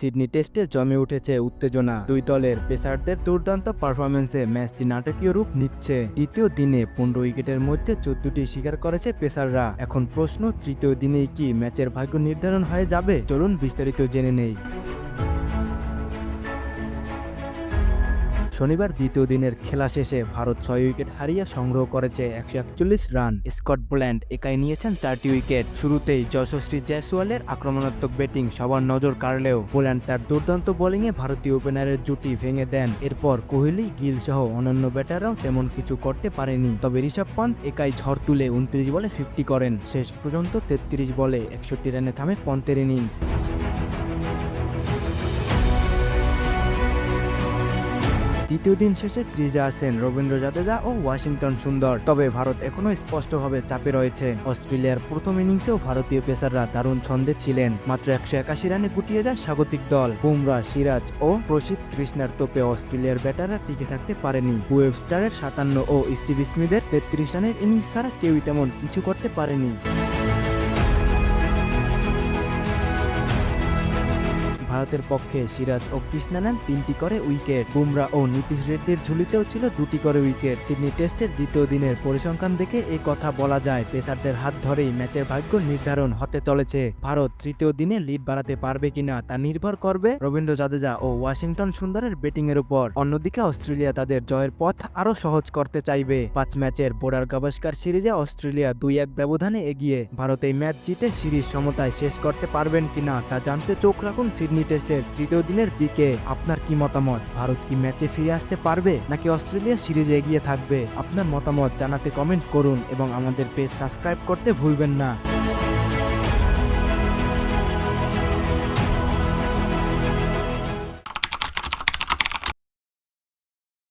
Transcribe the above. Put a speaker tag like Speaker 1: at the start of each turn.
Speaker 1: Sydney টেস্টে জমে উঠেছে উত্তেজনা। দুই দলের পেসারদের দুর্দান্ত পারফরমেন্সে ম্যাচটি নাটকীয় রূপ নিচ্ছে। দ্বিতীয় দিনে পনেরো উইকেটের মধ্যে চোদ্দটি শিকার করেছে পেসাররা। এখন প্রশ্ন, তৃতীয় দিনেই কি ম্যাচের ভাগ্য নির্ধারণ হয়ে যাবে? চলুন বিস্তারিত জেনে নেই। শনিবার দ্বিতীয় দিনের খেলা শেষে ভারত ছয় উইকেট হারিয়ে সংগ্রহ করেছে একশো একচল্লিশ রান। স্কটল্যান্ড একাই নিয়েছেন চারটি উইকেট। শুরুতেই যশস্বী জয়সওয়ালের আক্রমণাত্মক ব্যাটিং সবার নজর কাড়লেও পোল্যান্ড তার দুর্দান্ত বোলিংয়ে ভারতীয় ওপেনারের জুটি ভেঙে দেন। এরপর কোহলি, গিল সহ অন্যান্য ব্যাটাররাও তেমন কিছু করতে পারেনি। তবে ঋষভ পন্থ একাই ঝড় তুলে উনত্রিশ বলে ফিফটি করেন। শেষ পর্যন্ত তেত্রিশ বলে একষট্টি রানে থামে পন্থের ইনিংস। তৃতীয় দিন শেষে ক্রিজে আছেন রবীন্দ্র জাদেজা ও ওয়াশিংটন সুন্দর। তবে ভারত এখনও স্পষ্টভাবে চাপে রয়েছে। অস্ট্রেলিয়ার প্রথম ইনিংসেও ভারতীয় পেসাররা দারুণ ছন্দে ছিলেন। মাত্র একশো একাশি রানে গুটিয়ে যায় স্বাগতিক দল। বুমরা, সিরাজ ও প্রসিদ্ধ কৃষ্ণার তোপে অস্ট্রেলিয়ার ব্যাটাররা টিকে থাকতে পারেনি। ওয়েবস্টারের সাতান্ন ও স্টিভ স্মিথের তেত্রিশ রানের ইনিংস ছাড়া কেউই তেমন কিছু করতে পারেনি। ভারতের পক্ষে সিরাজ ও কৃষ্ণা নেন তিনটি করে উইকেট। বুমরা ও নীতিশ রেড্ডির ঝুলিতেও ছিল দুটি করে উইকেট। সিডনি টেস্টের দ্বিতীয় দিনের পরিসংখ্যান দেখে এই কথা বলা যায়, পেসারদের হাত ধরেই ম্যাচের ভাগ্য নির্ধারণ হতে চলেছে। ভারত তৃতীয় দিনে লিড বাড়াতে পারবে কিনা তা নির্ভর করবে রবীন্দ্র জাদেজা ও ওয়াশিংটন সুন্দরের ব্যাটিং এর উপর। অন্যদিকে অস্ট্রেলিয়া তাদের জয়ের পথ আরও সহজ করতে চাইবে। পাঁচ ম্যাচের বোর্ডার গাভাস্কার সিরিজে অস্ট্রেলিয়া দুই এক ব্যবধানে এগিয়ে। ভারত এই ম্যাচ জিতে সিরিজ সমতায় শেষ করতে পারবেন কিনা তা জানতে চোখ রাখুন সিডনি টেস্টের তৃতীয় দিনের দিকে আপনার কি মতামত? ভারত কি ম্যাচে ফিরে আসতে পারবে নাকি অস্ট্রেলিয়া সিরিজে এগিয়ে থাকবে? আপনার মতামত জানাতে কমেন্ট করুন এবং আমাদের পেজ সাবস্ক্রাইব করতে ভুলবেন না।